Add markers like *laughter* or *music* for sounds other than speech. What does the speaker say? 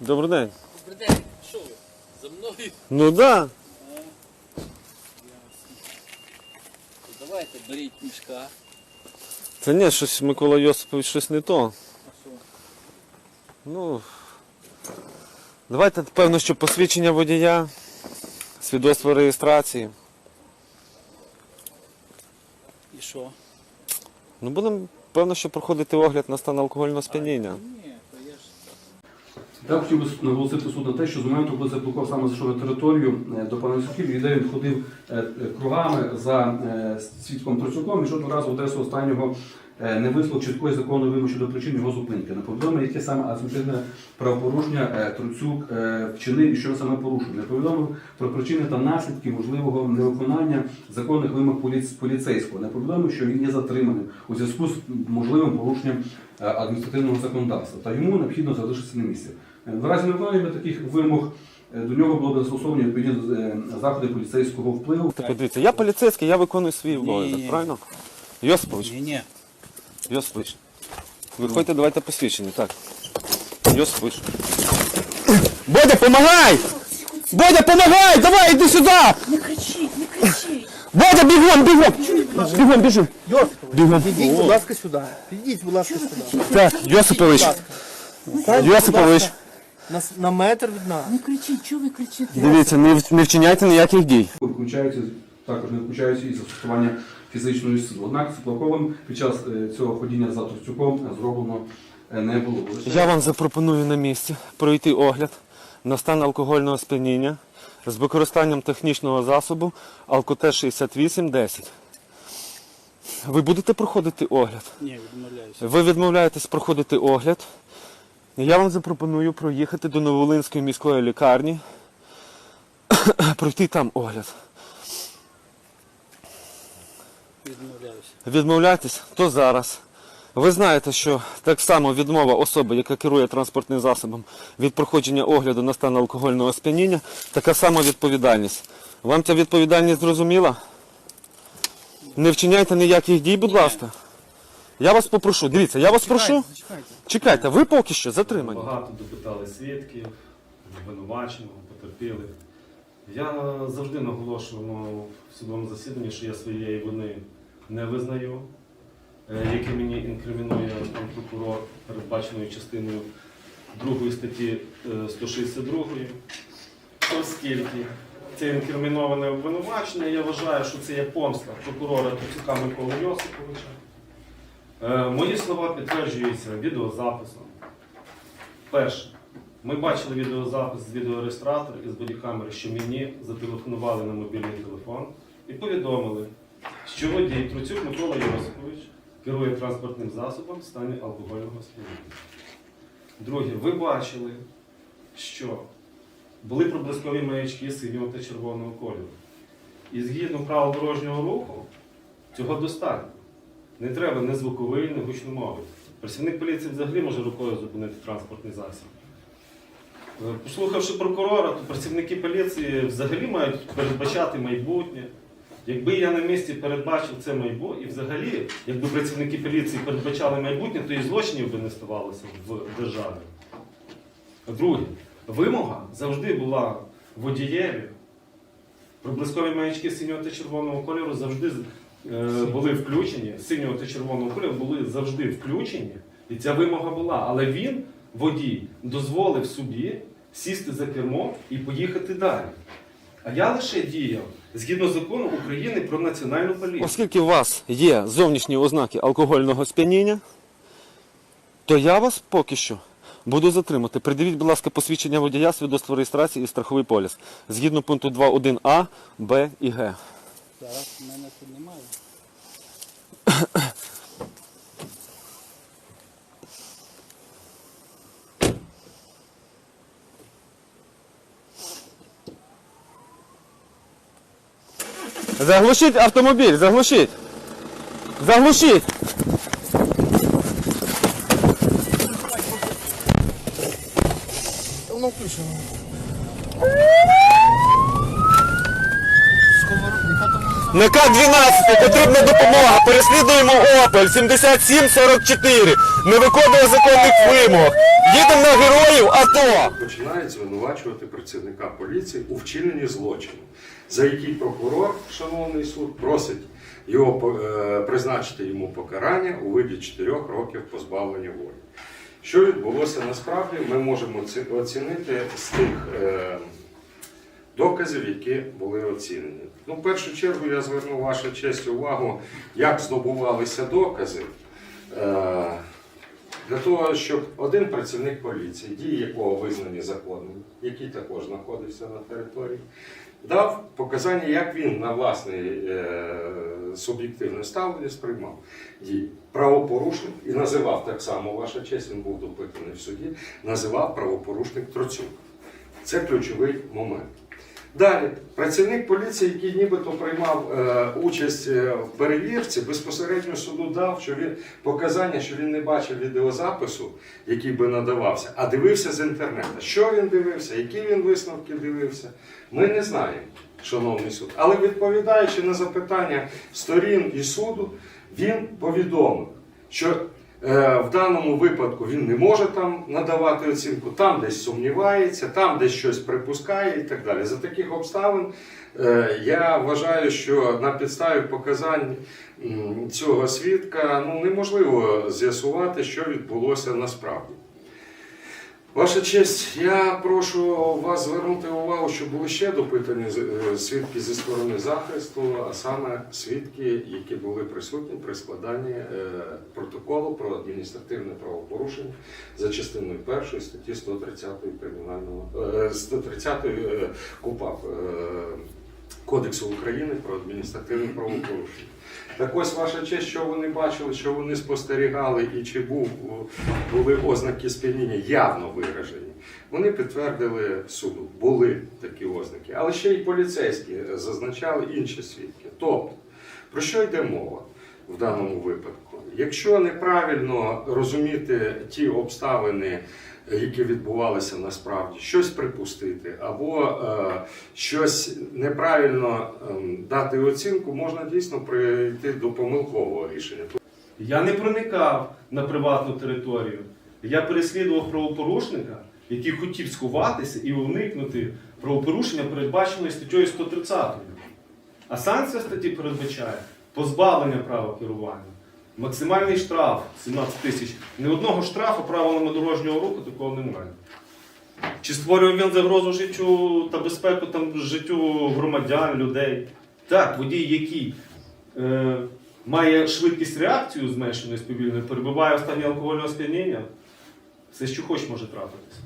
Добрий день. Добрий день, що ви? За мною? Ну да. Давайте беріть мішка. Це ні, щось Микола Йосипович щось не то. А що? Ну. Давайте, певно, що посвідчення водія, свідоцтво реєстрації. І що? Ну будемо, певно, що проходити огляд на стан алкогольного сп'яніння. Ні. Я хотів би наголосити суд на те, що з моменту, коли Цеплуков саме зайшов на територію е, до пана Сухів, і де він ходив е, е, кругами за свідком Троцюком, і жодного разу в адресу останнього не висловив чіткої законної вимоги щодо причин його зупинки. Не повідомив, яке саме адміністративне правопорушення Троцюк е, вчинив і що саме порушив. Не повідомив про причини та наслідки можливого невиконання законних вимог поліцейського. Не повідомив, що він є затриманим у зв'язку з можливим порушенням адміністративного законодавства, та йому необхідно залишитися на місці. Е, Наразі не виконання таких вимог е, до нього було б застосовані відповідні е, заходи поліцейського впливу. Так, подивіться, я поліцейський, я виконую свій обов'язок, правильно? Йосипович, Ні, ні. Йосипович. Виходьте, давайте посвідчення, так. Йосипович. Бодя, помагай! Бодя, помагай! Давай, іди сюди! Не кричіть, не кричіть. Бодя, бігом, бігом! Бігом, біжи! Бігом. Підійдіть, будь ласка, сюди. Підійдіть, будь ласка, сюди. Так, Йосипович. Йосипович, На, с- на метр від нас. Не кричіть, чого ви кричите? дивіться, не, в- не вчиняйте ніяких дій. Включаються також не включаються і застосування фізичної сили. Однак з Цуплаковим під час е, цього ходіння за Троцюком зроблено е, не було. Лише Я вам запропоную на місці пройти огляд на стан алкогольного сп'яніння з використанням технічного засобу Алкотеж 6810. Ви будете проходити огляд? Ні, відмовляюся. Ви відмовляєтесь проходити огляд. Я вам запропоную проїхати до Новолинської міської лікарні, *coughs* пройти там огляд. Відмовляюся. Відмовляєтесь, то зараз. Ви знаєте, що так само відмова особи, яка керує транспортним засобом від проходження огляду на стан алкогольного сп'яніння, така сама відповідальність. Вам ця відповідальність зрозуміла? Не вчиняйте ніяких дій, будь ласка. Я вас попрошу, дивіться, я вас прошу. Чекайте, ви поки що затримані. Багато допитали свідків, обвинуваченого, потерпілих. Я завжди наголошував в судовому засіданні, що я своєї вини не визнаю, е, яке мені інкримінує прокурор передбаченою частиною 2 статті е, 162. Оскільки це інкриміноване обвинувачення, я вважаю, що це є помста прокурора Туцюка Миколи Йосиповича. Е, Мої слова підтверджуються відеозаписом. Перше, ми бачили відеозапис з відеореєстратора і з бодікамери, що мені зателефонували на мобільний телефон і повідомили, що водій Труцюк Микола Йосипович керує транспортним засобом в стані алкогольного сп'яніння. Друге, ви бачили, що були проблискові маячки синього та червоного кольору. І згідно правил дорожнього руху, цього достатньо. Не треба ні звуковий, ні гучномовий. Працівник поліції взагалі може рукою зупинити транспортний засіб. Е, Послухавши прокурора, то працівники поліції взагалі мають передбачати майбутнє. Якби я на місці передбачив це майбутнє, і взагалі, якби працівники поліції передбачали майбутнє, то і злочинів би не ставалося в державі. Друге, вимога завжди була водієві. Проблискові маячки синього та червоного кольору завжди були включені, синього та червоного кольору були завжди включені, і ця вимога була. Але він, водій, дозволив собі сісти за кермо і поїхати далі. А я лише діяв згідно закону України про національну поліцію. Оскільки у вас є зовнішні ознаки алкогольного сп'яніння, то я вас поки що буду затримати. Придивіть, будь ласка, посвідчення водія, свідоцтво реєстрації і страховий поліс. Згідно пункту 2.1а, Б і Г. Зараз в мене тут немає. Заглушіть автомобіль, заглушіть. Заглушіть. Воно включено. На К-12 потрібна допомога. Переслідуємо Опель 7744. Не виконує законних вимог. Їдемо на героїв АТО! починають звинувачувати працівника поліції у вчиненні злочину, за який прокурор, шановний суд, просить його е, призначити йому покарання у виді 4 років позбавлення волі. Що відбулося насправді, ми можемо оцінити з тих е, доказів, які були оцінені. Ну, в першу чергу я зверну вашу честь увагу, як здобувалися докази. Е, для того, щоб один працівник поліції, дії якого визнані законним, який також знаходився на території, дав показання, як він на власне е, суб'єктивне ставлення сприймав дії правопорушник і називав так само ваша честь, він був допитаний в суді, називав правопорушник Троцюк. Це ключовий момент. Далі, працівник поліції, який нібито приймав е, участь е, в перевірці, безпосередньо суду дав що він, показання, що він не бачив відеозапису, який би надавався, а дивився з інтернету. Що він дивився, які він висновки дивився, ми не знаємо, шановний суд. Але відповідаючи на запитання сторін і суду, він повідомив, що В даному випадку він не може там надавати оцінку, там десь сумнівається, там десь щось припускає і так далі. За таких обставин е, я вважаю, що на підставі показань цього свідка ну, неможливо з'ясувати, що відбулося насправді. Ваша честь, я прошу вас звернути увагу, що були ще допитані е, свідки зі сторони захисту, а саме свідки, які були присутні при складанні е, протоколу про адміністративне правопорушення за частиною першої статті 130 кримінального е, 130 е, КУПАП Кодексу України про адміністративне правопорушення. Так ось ваша честь, що вони бачили, що вони спостерігали і чи був, були ознаки сп'яніння явно виражені. Вони підтвердили суду, були такі ознаки. Але ще й поліцейські зазначали інші свідки. Тобто, про що йде мова в даному випадку? Якщо неправильно розуміти ті обставини, які відбувалися насправді, щось припустити, або е, щось неправильно ем, дати оцінку, можна дійсно прийти до помилкового рішення. Я не проникав на приватну територію. Я переслідував правопорушника, який хотів сховатися і уникнути правопорушення, передбаченої статтею 130. А санкція статті передбачає позбавлення права керування. Максимальний штраф 17 тисяч. Ні одного штрафу правилами дорожнього руху такого немає. Чи створює він загрозу життю та безпеку там, життю громадян, людей? Так, водій, який е, має швидкість реакцію зменшеної сповільною, перебуває в стані алкогольного сп'яніння, все, що хоч може трапитися.